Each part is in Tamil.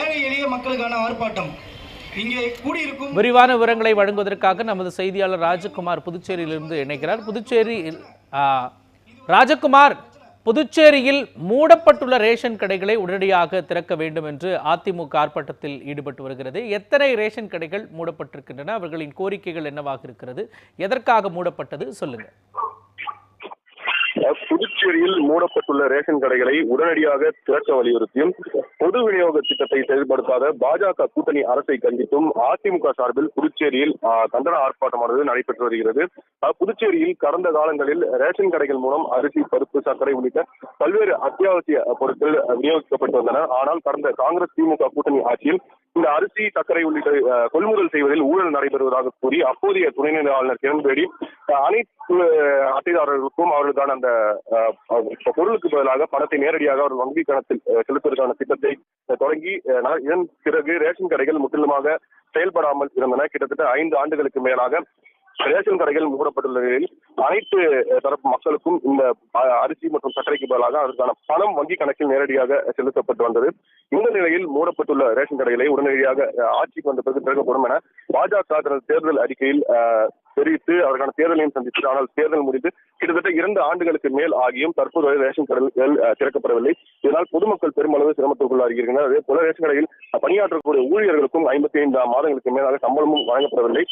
ஏழை எளிய மக்களுக்கான ஆர்ப்பாட்டம். இங்கே கூடியிருக்கும் விரிவான விவரங்களை வழங்குவதற்காக நமது செய்தியாளர் ராஜகுமார் புதுச்சேரியிலிருந்து இணைக்கிறார் புதுச்சேரி ராஜகுமார் புதுச்சேரியில் மூடப்பட்டுள்ள ரேஷன் கடைகளை உடனடியாக திறக்க வேண்டும் என்று அதிமுக ஆர்ப்பாட்டத்தில் ஈடுபட்டு வருகிறது. எத்தனை ரேஷன் கடைகள் மூடப்பட்டிருக்கின்றன? அவர்களின் கோரிக்கைகள் என்னவாக இருக்கிறது? எதற்காக மூடப்பட்டது? சொல்லுங்க. புதுச்சேரியில் மூடப்பட்டுள்ள ரேஷன் கடைகளை உடனடியாக திறக்க வலியுறுத்தியும் பொது விநியோக திட்டத்தை செயல்படுத்தாத பாஜக கூட்டணி அரசை கண்டித்தும் அதிமுக சார்பில் புதுச்சேரியில் கண்டன ஆர்ப்பாட்டமானது நடைபெற்று வருகிறது. புதுச்சேரியில் கடந்த காலங்களில் ரேஷன் கடைகள் மூலம் அரிசி பருப்பு சர்க்கரை உள்ளிட்ட பல்வேறு அத்தியாவசிய பொருட்கள் விநியோகிக்கப்பட்டு வந்தன. ஆனால் கடந்த காங்கிரஸ் திமுக கூட்டணி ஆட்சியில் இந்த அரிசி சர்க்கரை உள்ளிட்ட கொள்முதல் செய்வதில் ஊழல் நடைபெறுவதாக கூறி அப்போதைய துணைநிலை ஆளுநர் கிரண்பேடி அனைத்து அட்டைதாரர்களுக்கும் அவர்களுக்கான அந்த இப்ப பொருளுக்கு பதிலாக பணத்தை நேரடியாக அவர் வங்கி கணக்கில் செலுத்துவதற்கான திட்டத்தை தொடங்கி இதன் பிறகு ரேஷன் கடைகள் முற்றிலுமாக செயல்படாமல் இருந்தன. கிட்டத்தட்ட ஐந்து ஆண்டுகளுக்கு மேலாக ரேஷன் கடைகள் மூடப்பட்டுள்ள நிலையில் அனைத்து தரப்பு மக்களுக்கும் இந்த அரிசி மற்றும் சர்க்கரைக்கு பதிலாக அதற்கான பணம் வங்கி கணக்கில் நேரடியாக செலுத்தப்பட்டு வந்தது. இந்த நிலையில் மூடப்பட்டுள்ள ரேஷன் கடைகளை உடனடியாக ஆட்சிக்கு வந்த பிறகு திறக்கப்படும் என பாஜக தனது தேர்தல் அறிக்கையில் அஹ், தெரிவித்து அதற்கான தேர்தலையும் சந்தித்தது. ஆனால் தேர்தல் முடிந்து கிட்டத்தட்ட இரண்டு ஆண்டுகளுக்கு மேல் ஆகியும் தற்போது ரேஷன் கடைகள் திறக்கப்படவில்லை. இதனால் பொதுமக்கள் பெருமளவு சிரமத்திற்குள்ளாகியிருக்கின்றனர் அதே போல ரேஷன் கடையில் பணியாற்றக்கூடிய ஊழியர்களுக்கும் ஐம்பத்தி ஐந்து மாதங்களுக்கு மேலாக சம்பளமும் வழங்கப்படவில்லை.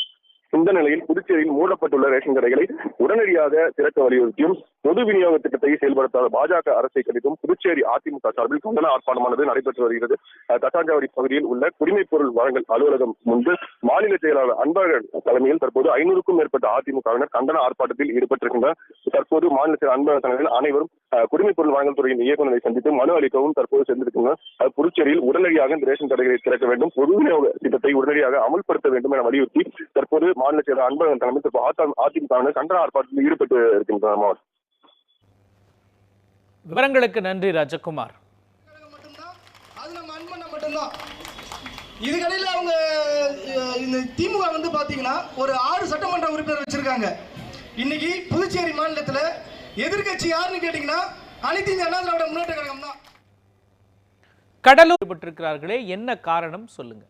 இந்த நிலையில் புதுச்சேரியில் மூடப்பட்டுள்ள ரேஷன் கடைகளை உடனடியாக திறக்க வலியுறுத்தியும் பொது விநியோக திட்டத்தை செயல்படுத்தாத பாஜக அரசை கண்டித்தும் புதுச்சேரி அதிமுக சார்பில் கண்டன ஆர்ப்பாட்டமானது நடைபெற்று வருகிறது. தட்டாஞ்சாவடி பகுதியில் உள்ள குடிமைப் பொருள் வழங்கல் அலுவலகம் முன்பு மாநில செயலாளர் அன்பழகன் தலைமையில் தற்போது ஐநூறுக்கும் மேற்பட்ட அதிமுகவினர் கண்டன ஆர்ப்பாட்டத்தில் ஈடுபட்டிருக்கின்றனர். தற்போது மாநில செயலர் அன்பழகன் தலைமையில் அனைவரும் குடிமைப் பொருள் வழங்கல் துறையின் இயக்குநரை சந்தித்து மனு அளிக்கவும் தற்போது சென்றிருக்கின்றனர். புதுச்சேரியில் உடனடியாக இந்த ரேஷன் கடைகளை திறக்க வேண்டும் பொது விநியோக திட்டத்தை உடனடியாக அமல்படுத்த வேண்டும் என வலியுறுத்தி தற்போது மாநில செயலர் அன்பழகன் தலைமையில் தற்போது அதிமுகவினர் கண்டன ஆர்ப்பாட்டத்தில் ஈடுபட்டு இருக்கின்றனர். மாவட்டம் விவரங்களுக்கு நன்றி ராஜகுமார். இதுக்கடையில் அவங்க இந்த திமுக வந்து பார்த்தீங்கன்னா ஒரு ஆறு சட்டமன்ற உறுப்பினர் வச்சிருக்காங்க. இன்னைக்கு புதுச்சேரி மாநிலத்தில் எதிர்க்கட்சி யாருன்னு கேட்டிங்கன்னா அனைத்து இந்திய அண்ணா திராவிட முன்னேற்ற கழகம் தான் கடலூர் ஈடுபட்டிருக்கிறார்களே என்ன காரணம் சொல்லுங்க.